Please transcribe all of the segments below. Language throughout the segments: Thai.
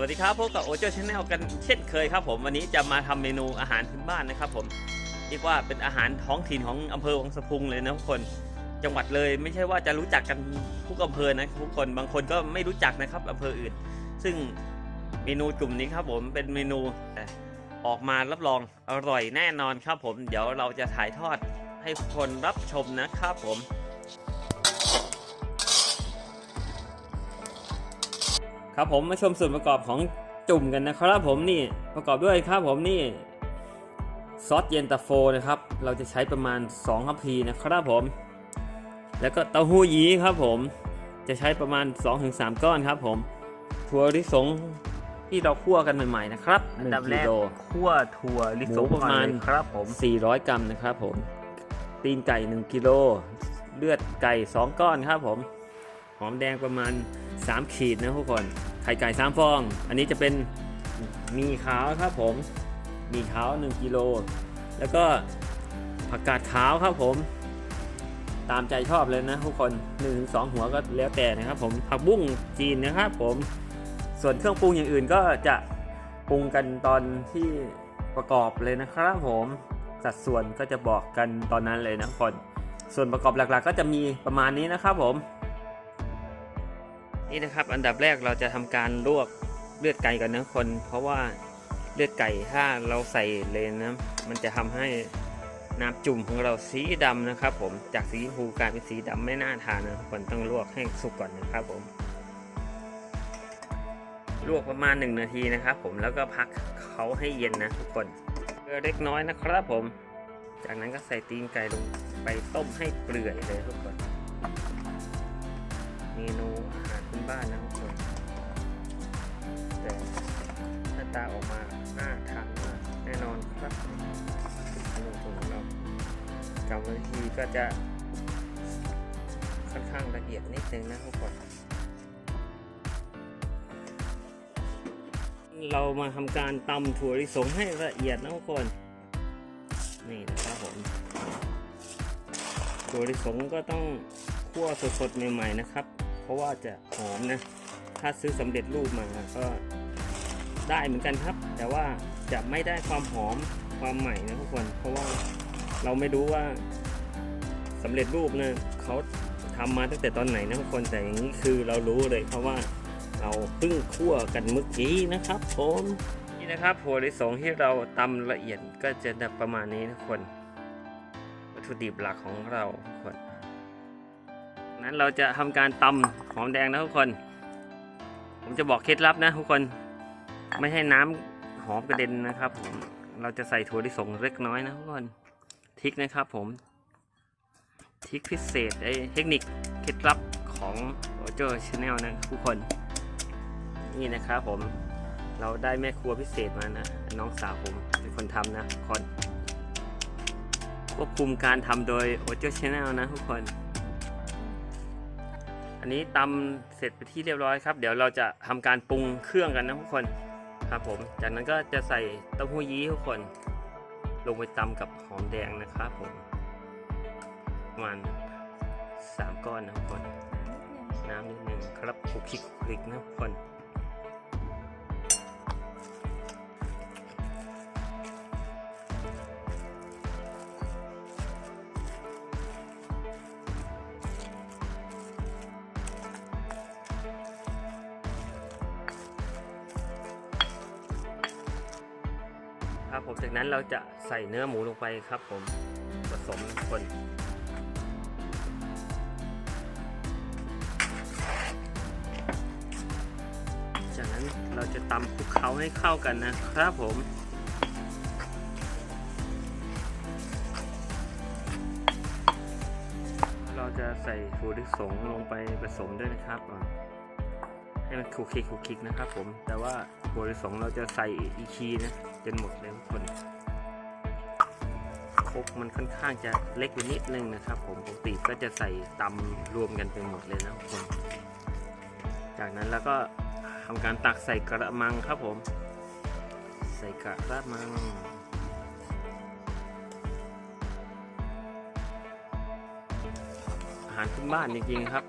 วัสดีครับพบกับโอโจชาแนลกันเช่นเคยครับผมวันนี้จะมาทำเมนูอาหารพื้นบ้านนะครับผมเรียกว่าเป็นอาหารท้องถิ่นของอำเภอวังสะพุงเลยนะทุกคนจังหวัดเลยไม่ใช่ว่าจะรู้จักกันทุกอำเภอนะทุกคนบางคนก็ไม่รู้จักนะครับอำเภออื่น ซึ่งเมนูกลุ่มนี้ครับผมเป็นเมนูออกมารับรองอร่อยแน่นอนครับผม เดี๋ยวเราจะถ่ายทอดให้คนรับชมนะครับผม ครับผมมาชมส่วนประกอบของจุ่มกันนะครับผมนี่ประกอบด้วยครับผมนี่ซอสเย็นตาโฟนะครับ เราจะใช้ประมาณ2คัพพีนะครับผม แล้วก็เต้าหู้ยี้ครับผม จะใช้ประมาณ 2-3 ก้อนครับผม ถั่วลิสงที่เราคั่วกันใหม่ๆนะครับอันดับแร1กกิโลคั่วถั่วลิสงหมูประมาณก่อนเลยครับผม 400 กรัมนะครับผม ตีนไก่ 1 กิโล เลือดไก่ 2 ก้อนครับผม หอมแดงประมาณ 3 ขีดนะทุกคนไข่ไก่3ฟอง อันนี้จะเป็นมีขาวครับผม มีขาว1กิโล แล้วก็ผักกาดขาวครับผม ตามใจชอบเลยนะทุกคน1นถึงสหัวก็แล้วแต่นะครับผมผักบุ้งจีนนะครับผม ส่วนเครื่องปรุงอย่างอื่นก็จะปรุงกันตอนที่ประกอบเลยนะครับผมสัดส่วนก็จะบอกกันตอนนั้นเลยนะทุกคน ส่วนประกอบหลักๆ ก็จะมีประมาณนี้นะครับผม นี่นะครับ อันดับแรกเราจะทำการลวกเลือดไก่กันนะคน เพราะว่าเลือดไก่ถ้าเราใส่เลยนะมันจะทำให้น้ำจุ่มของเราสีดำนะครับ ผมจากสีชมพูกลายเป็นสีดำไม่น่าทานนะคนต้องลวกให้สุกก่อนนะครับผม ลวกประมาณ 1 นาทีนะครับ ผมแล้วก็พักเขาให้เย็นนะทุกคนเกลือเล็กน้อยนะครับ ผม จากนั้นก็ใส่ตีนไก่ลงไปต้มให้เปื่อยเลยทุกคนเมนู พื้นบ้านนะทุกคนแต่หน้าตาออกมาหน่าทานมาแน่นอนครับเมนูของเรากรรมวิธีก็จะค่อนข้างละเอียดนิดนึงนะทุกคนเรามาทำการตำถั่วลิสงให้ละเอียดนะทุกคน นี่นะครับผมถั่วลิสงก็ต้องคั่วสดๆใหม่ๆนะครับ เพราะว่าจะหอมนะ ถ้าซื้อสำเร็จรูปมาก็ได้เหมือนกันครับ แต่ว่าจะไม่ได้ความหอมความใหม่นะทุกคน เพราะว่าเราไม่รู้ว่าสำเร็จรูปนะเขาทำมาตั้งแต่ตอนไหนนะทุกคนแต่อย่างนี้คือเรารู้เลยเพราะว่าเราเพิ่งคั่วกันเมื่อกี้นะครับผมนี่นะครับถั่วลิสงที่เราตำละเอียดก็จะประมาณนี้นะทุกคน วัตถุดิบหลักของเราั้นเราจะทำการตำหอมแดงนะทุกคน ผมจะบอกเคล็ดลับนะทุกคนไม่ให้น้ำหอมกระเด็นนะครับผมเราจะใส่ถั่วลิสงเล็กน้อยนะทุกคนทิกนะครับผมทิกพิเศษไอ้เทคนิคเคล็ดลับของโอโจชาแนลนะทุกคน นี่นะครับผมเราได้แม่ครัวพิเศษมานะ น้องสาวผมเป็นคนทำนะทุกคนควบคุมการทำโดยโอเจอร์ชาแนลนะทุกคน อันนี้ตำเสร็จไปที่เรียบร้อยครับ เดี๋ยวเราจะทำการปรุงเครื่องกันนะทุกคนครับผม จากนั้นก็จะใส่เต้าหู้ยี้ทุกคน ลงไปตำกับหอมแดงนะครับผมประมาณสามก้อนนะทุกคน น้ำนิดนึงครับคลุกคลิกคลุกคลิกนะทุกคน ครับผมจากนั้นเราจะใส่เนื้อหมูลงไปครับผมผสมคนจากนั้นเราจะตำคลุกเคล้าให้เข้ากันนะครับผมเราจะใส่ถั่วลิสงลงไปผสมด้วยนะครับ ให้มันคลุกคลิกคลุกคลิกนะครับผม แต่ว่าถั่วลิสองเราจะใส่อีกทีนะจนหมดเลยทุกคนครกมันค่อนข้างจะเล็กไปนิดนึงนะครับ ผมปกติก็จะใส่ตำรวมกันไปหมดเลยนะทุกคน จากนั้นแล้วก็ทำการตักใส่กระมังครับผม ใส่กระมังอาหารพื้นบ้านจริงๆครับ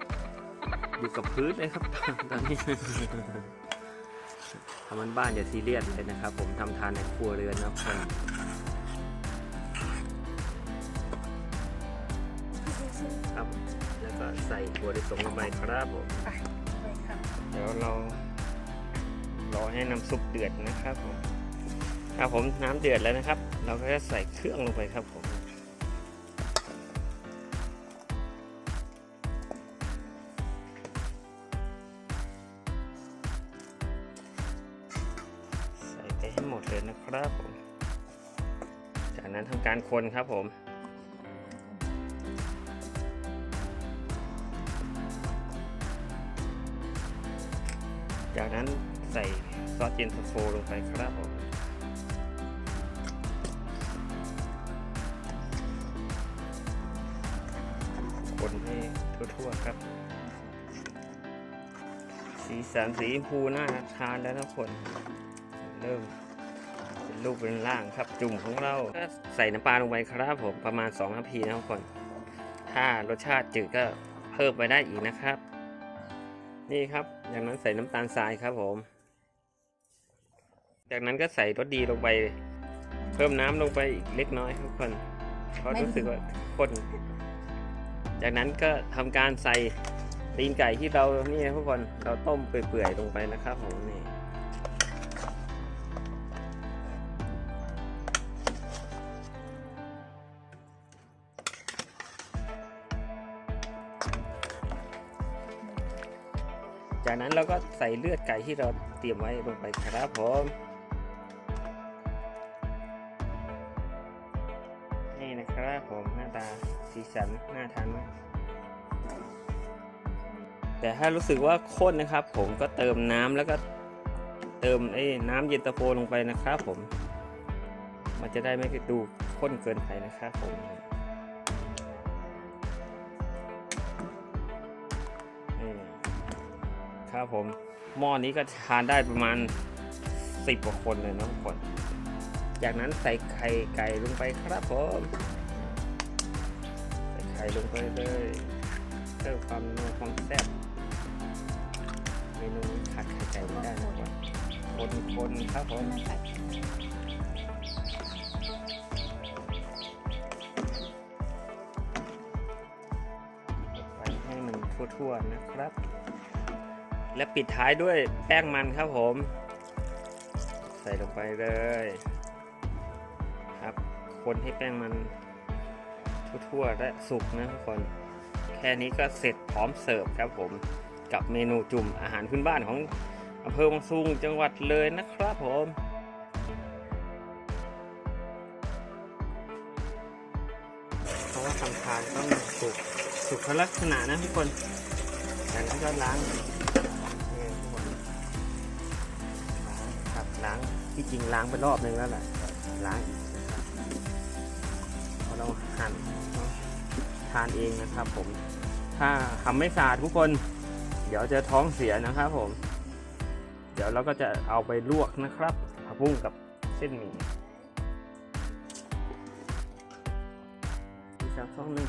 อยู่กับพื้นเลยครับตอนนี้ทำมันบ้านอย่าซีเรียสเลยนะครับ ผมทำทานในครัวเรือนนะครับคนครับ แล้วก็ใส่ถั่วลิสงลงไปครับผมเดี๋ยวเรารอให้น้ำซุปเดือดนะครับผมครับผมน้ำเดือดแล้วนะครับ เราก็จะใส่เครื่องลงไปครับผม นั้นทำการคนครับผมจากนั้นใส่ซอสเย็นตาโฟลงไปครับผมคนให้ทั่วๆครับ สีสันสีชมพูน่าทานแล้วนะคน เริ่ม รูปเป็นร่างครับ จุ่มของเราก็ใส่น้ำปลาลงไปครับผมประมาณ2นาทีนะครับคนถ้ารสชาติจืดก็เพิ่มไปได้อีกนะครับ นี่ครับจากนั้นใส่น้ำตาลทรายครับผม จากนั้นก็ใส่รสดีลงไป เพิ่มน้ำลงไปอีกเล็กน้อยครับคนเพราะรู้สึกว่าข้นจากนั้นก็ทำการใส่ตีนไก่ที่เรานี่นะทุกคนเราต้มเปื่อยๆลงไปนะครับผมนี่ จากนั้นเราก็ใส่เลือดไก่ที่เราเตรียมไว้ลงไปครับผมนี่นะครับผมหน้าตาสีสันน่าทานมากแต่ถ้ารู้สึกว่าข้นนะครับ ผมก็เติมน้ำแล้วก็เติมไอ้น้ำเย็นตาโฟลงไปนะครับผม มันจะได้ไม่ดูข้นเกินไปนะครับผม ครับผมหม้อนี้ก็ทานได้ประมาณสิบกว่าคนเลยนะทุกคน จากนั้นใส่ไข่ไก่ลงไปครับผมใส่ไข่ลงไปเลยเพิ่มความนัวความแซ่บเมนูขาดไข่ไก่ไม่ได้นะครับคนคนครับผมไปให้มันทั่วๆนะครับ และปิดท้ายด้วยแป้งมันครับผม ใส่ลงไปเลยครับ คนให้แป้งมันทั่วๆและสุกนะทุกคน แค่นี้ก็เสร็จพร้อมเสิร์ฟครับผมกับเมนูจุ่มอาหารพื้นบ้านของอำเภอวังซุงจังหวัดเลยนะครับผมเพราะว่าทำทานต้องสุกสุกลักษณะนะทุกคนจากนั้นก็ล้าง ล้างที่จริงล้างไปรอบนึงแล้วแหละล้างอีกพราะเราหั่นทานเองนะครับ ผม ถ้าทำไม่สะอาดทุกคน เดี๋ยวจะท้องเสียนะครับผม เดี๋ยวเราก็จะเอาไปลวกนะครับผักบุ้งกับเส้นหมี่อีกสักช่องหนึ่ง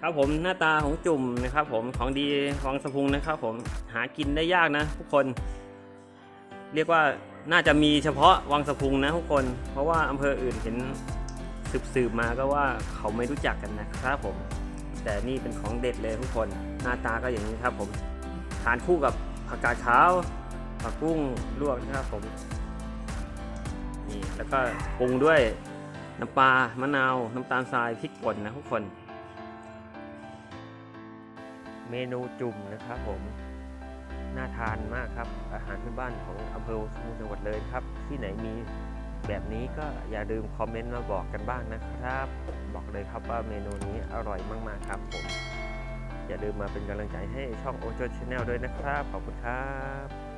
ครับผมหน้าตาของจุ่มนะครับ ผมของดีของสะพุงนะครับ ผมหากินได้ยากนะทุกคน เรียกว่า น่าจะมีเฉพาะวังสะพุงนะทุกคน เพราะว่าอำเภออื่นเห็นสืบๆมาก็ว่าเขาไม่รู้จักกันนะครับผม แต่นี่เป็นของเด็ดเลยทุกคน หน้าตาก็อย่างนี้ครับผม ทานคู่กับผักกาดขาวผักกุ้งลวกนะครับผม นี่แล้วก็ปรุงด้วยน้ำปลามะนาว น้ำตาลทรายพริกป่นนะทุกคน เมนูจุ่มนะครับผม ทานมากครับ อาหารพื้นบ้านของอำเภอวังสมุทรจังหวัดเลยครับ ที่ไหนมีแบบนี้ก็อย่าลืมคอมเมนต์มาบอกกันบ้างนะครับ บอกเลยครับว่าเมนูนี้อร่อยมากๆครับผมอย่าลืมมาเป็นกำลังใจให้ช่องโอโจชแนลด้วยนะครับ ขอบคุณครับ